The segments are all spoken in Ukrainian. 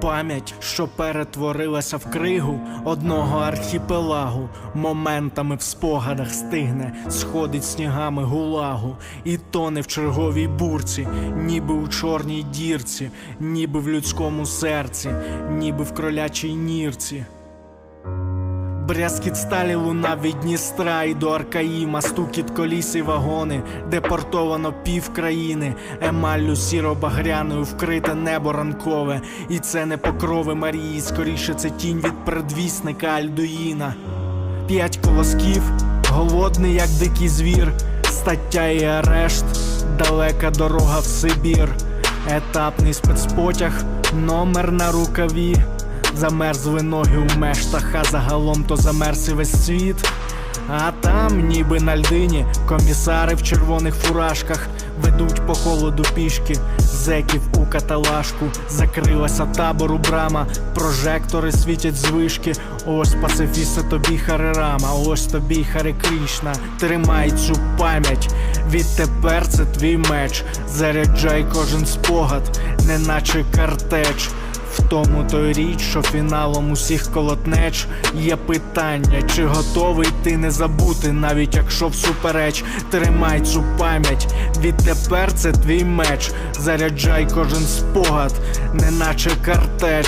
Пам'ять, що перетворилася в кригу одного архіпелагу, моментами в спогадах стигне, сходить снігами гулагу, і тоне в черговій бурці, ніби у чорній дірці, ніби в людському серці, ніби в кролячій нірці. Брязкіт сталі луна від Дністра і до Аркаїма, стукіт коліс і вагони, депортовано пів країни, емаллю сіро-багряною вкрите небо ранкове, і це не покрови Марії, скоріше це тінь від предвісника Альдуїна. П'ять колосків, голодний, як дикий звір, стаття і арешт, далека дорога в Сибір, етапний спецпотяг, номер на рукаві. Замерзли ноги у мештах, а загалом то замерз і весь світ. А там, ніби на льдині, комісари в червоних фуражках ведуть по холоду пішки, зеків у каталажку, закрилася табору брама, прожектори світять з вишки. Ось пацифіста тобі Харерама, ось тобі Харе Крішна. Тримай цю пам'ять. Відтепер це твій меч. Заряджай кожен спогад, неначе картеч. В тому той річ, що фіналом усіх колотнеч є питання, чи готовий ти не забути, навіть якщо всупереч тримай цю пам'ять. Відтепер це твій меч. Заряджай кожен спогад, неначе картеч.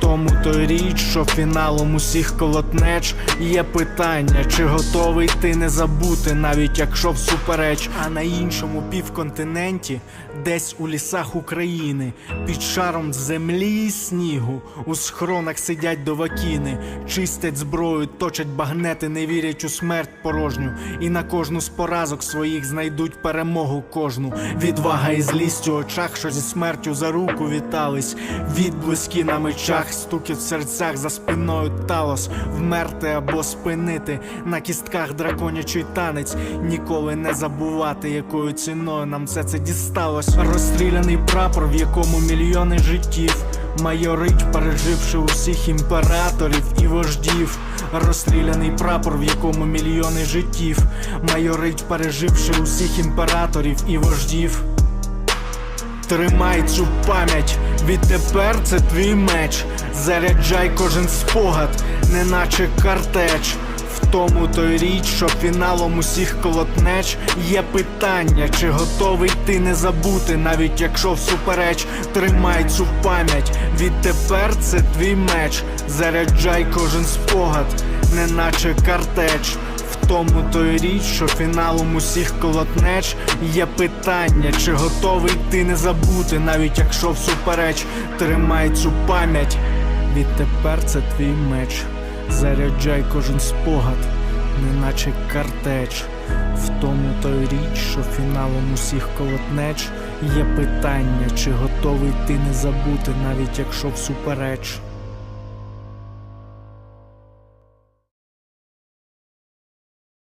Тому той річ, що фіналом усіх колотнеч. Є питання, чи готовий ти не забути, навіть якщо всупереч, а на іншому півконтиненті, десь у лісах України, під шаром землі і снігу, у схронах сидять довакіни, чистять зброю, точать багнети, не вірять у смерть порожню, і на кожну з поразок своїх знайдуть перемогу кожну. Відвага і злість у очах, що зі смертю за руку вітались, відблиски на мечах, стукіт в серцях за спиною талос, вмерти або спинити на кістках драконячий танець, ніколи не забувати, якою ціною нам все це дісталось. Розстріляний прапор, в якому мільйони життів. Майорить, переживши усіх імператорів і вождів, розстріляний прапор, в якому мільйони життів, майорить, переживши усіх імператорів і вождів. Тримай цю пам'ять, відтепер це твій меч. Заряджай кожен спогад, неначе картеч. В тому той річ, що фіналом усіх колотнеч є питання, чи готовий ти не забути, навіть якщо всупереч тримай цю пам'ять. Відтепер це твій меч. Заряджай кожен спогад, неначе картеч. Тому той річ, що фіналом усіх колотнеч є питання, чи готовий ти не забути, навіть якщо всупереч тримай цю пам'ять. Відтепер це твій меч. Заряджай кожен спогад, неначе картеч. В тому той річ, що фіналом усіх колотнеч є питання, чи готовий ти не забути, навіть якщо всупереч.